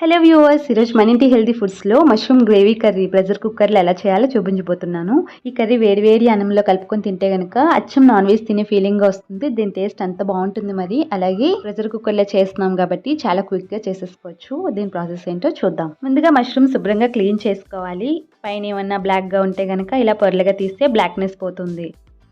Hello viewers ఈరోజు మన ఇంటి హెల్తీ ఫుడ్స్లో మష్రూమ్ గ్రేవీ కర్రీ ప్రెషర్ కుక్కర్లో ఎలా చేయాలో చూపించబోతున్నాను. ఈ కర్రీ వేడి వేడి అన్నంలో కలుపుకొని తింటే కనుక అచ్చం నాన్ వెజ్ తినే ఫీలింగ్ వస్తుంది. దీని టేస్ట్ అంత బాగుంటుంది మరి. అలాగే ప్రెషర్ కుక్కర్లో చేస్తున్నాం కాబట్టి చాలా క్విక్గా చేసేసుకోవచ్చు. దీని ప్రాసెస్ ఏంటో చూద్దాం. ముందుగా మష్రూమ్ శుభ్రంగా క్లీన్ చేసుకోవాలి. పైన ఏమన్నా బ్లాక్గా ఉంటే కనుక ఇలా పొరలుగా తీస్తే బ్లాక్నెస్ పోతుంది.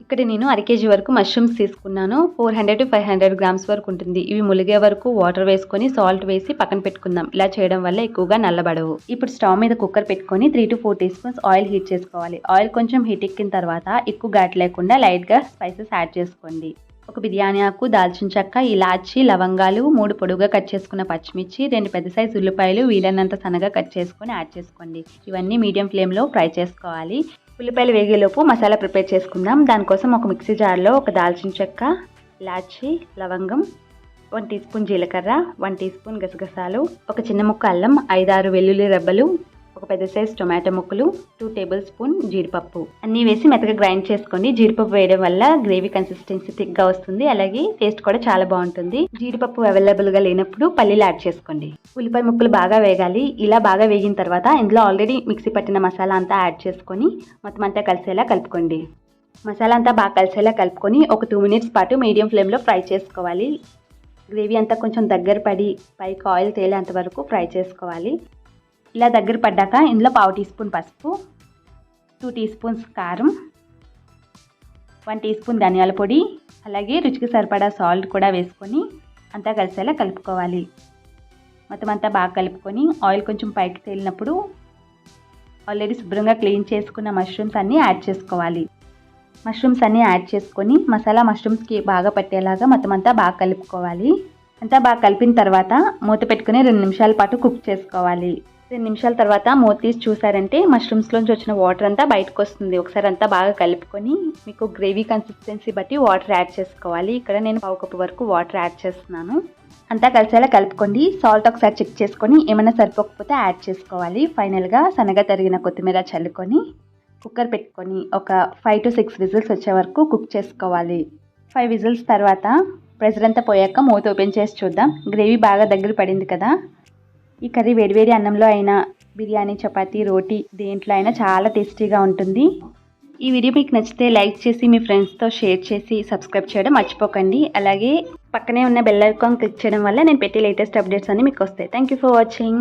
ఇక్కడ నేను అర కేజీ వరకు మష్రూమ్స్ తీసుకున్నాను. Four hundred to five hundred grams వరకు ఉంటుంది. ఇవి ములిగే వరకు వాటర్ వేసుకొని సాల్ట్ వేసి పక్కన పెట్టుకుందాం. ఇలా చేయడం వల్ల ఎక్కువగా నల్లబడవు. ఇప్పుడు స్టవ్ మీద కుక్కర్ పెట్టుకొని three to four teaspoons oil heat చేసుకోవాలి. ఆయిల్ కొంచెం హీట్ ఎక్కిన తర్వాత ఎక్కువ ఘాటు లేకుండా లైట్గా స్పైసెస్ యాడ్ చేసుకోండి. ఒక బిర్యానీ ఆకు దాల్చిన చెక్క ఇలాచి లవంగాలు మూడు పొడుగుగా కట్ చేసుకున్న పచ్చిమిర్చి రెండు పెద్ద సైజు ఉల్లిపాయలు వీలైనంత సన్నగా కట్ చేసుకొని యాడ్ చేసుకోండి. ఇవన్నీ మీడియం ఫ్లేమ్లో ఫ్రై చేసుకోవాలి. ఉల్లిపాయలు వేగేలోపు మసాలా ప్రిపేర్ చేసుకుందాం. దానికోసం ఒక మిక్సీ జార్లో ఒక దాల్చిన చెక్క ఇలాచి లవంగం వన్ టీ స్పూన్ జీలకర్ర వన్ టీ స్పూన్ గసగసాలు ఒక చిన్న ముక్క అల్లం ఐదారు వెల్లుల్లి రెబ్బలు పెద్ద సైజ్ టొమాటో ముక్కలు టూ టేబుల్ స్పూన్ జీడిపప్పు. అన్నీ వేసి మెత్తగా గ్రైండ్ చేసుకోండి జీడిపప్పు వేయడం వల్ల గ్రేవీ కన్సిస్టెన్సీ థిక్గా వస్తుంది. అలాగే టేస్ట్ కూడా చాలా బాగుంటుంది. జీడిపప్పు అవైలబుల్గా లేనప్పుడు పల్లీలు యాడ్ చేసుకోండి. ఉల్లిపాయ ముక్కలు బాగా వేగాలి. ఇలా బాగా వేగిన తర్వాత ఇందులో ఆల్రెడీ మిక్సీ పట్టిన మసాలా అంతా యాడ్ చేసుకొని మొత్తం అంతా కలిసేలా కలుపుకోండి. మసాలా అంతా బాగా కలిసేలా కలుపుకొని ఒక టూ మినిట్స్ పాటు మీడియం ఫ్లేమ్లో ఫ్రై చేసుకోవాలి. గ్రేవీ అంతా కొంచెం దగ్గర పడి పైకి ఆయిల్ తేలేంత వరకు ఫ్రై చేసుకోవాలి. ఇలా దగ్గర పడ్డాక ఇందులో పావు టీ స్పూన్ పసుపు టూ టీ స్పూన్స్ కారం వన్ టీ స్పూన్ ధనియాల పొడి అలాగే రుచికి సరిపడా సాల్ట్ కూడా వేసుకొని అంతా కలిసేలా కలుపుకోవాలి. మొత్తం అంతా బాగా కలుపుకొని ఆయిల్ కొంచెం పైకి తేలినప్పుడు ఆల్రెడీ శుభ్రంగా క్లీన్ చేసుకున్న మష్రూమ్స్ అన్నీ యాడ్ చేసుకోవాలి. మష్రూమ్స్ అన్నీ యాడ్ చేసుకొని మసాలా మష్రూమ్స్కి బాగా పట్టేలాగా మొత్తం అంతా బాగా కలుపుకోవాలి. అంతా బాగా కలిపిన తర్వాత మూత పెట్టుకుని రెండు నిమిషాల పాటు కుక్ చేసుకోవాలి. రెండు నిమిషాల తర్వాత మూత తీసి చూసారంటే మష్రూమ్స్లోంచి వచ్చిన వాటర్ అంతా బయటకు వస్తుంది ఒకసారి అంతా బాగా కలుపుకొని మీకు గ్రేవీ కన్సిస్టెన్సీ బట్టి వాటర్ యాడ్ చేసుకోవాలి. ఇక్కడ నేను పావు కప్పు వరకు వాటర్ యాడ్ చేస్తున్నాను. అంతా కలిసేలా కలుపుకోండి. సాల్ట్ ఒకసారి చెక్ చేసుకొని ఏమైనా సరిపోకపోతే యాడ్ చేసుకోవాలి. ఫైనల్గా సన్నగా తరిగిన కొత్తిమీర చల్లుకొని కుక్కర్ పెట్టుకొని ఒక ఫైవ్ టు సిక్స్ విజిల్స్ వచ్చే వరకు కుక్ చేసుకోవాలి. ఫైవ్ విజిల్స్ తర్వాత ప్రెజర్ అంతా పోయాక మూత ఓపెన్ చేసి చూద్దాం. గ్రేవీ బాగా దగ్గర పడింది కదా. ఈ కర్రీ వేడివేడి అన్నంలో అయినా బిర్యానీ చపాతీ రోటీ దేంట్లో అయినా చాలా టేస్టీగా ఉంటుంది. ఈ వీడియో మీకు నచ్చితే లైక్ చేసి మీ ఫ్రెండ్స్తో షేర్ చేసి సబ్స్క్రైబ్ చేయడం మర్చిపోకండి. అలాగే పక్కనే ఉన్న బెల్ ఐకాన్ క్లిక్ చేయడం వల్ల నేను పెట్టే లేటెస్ట్ అప్డేట్స్ అన్ని మీకు వస్తాయి. Thank you for watching.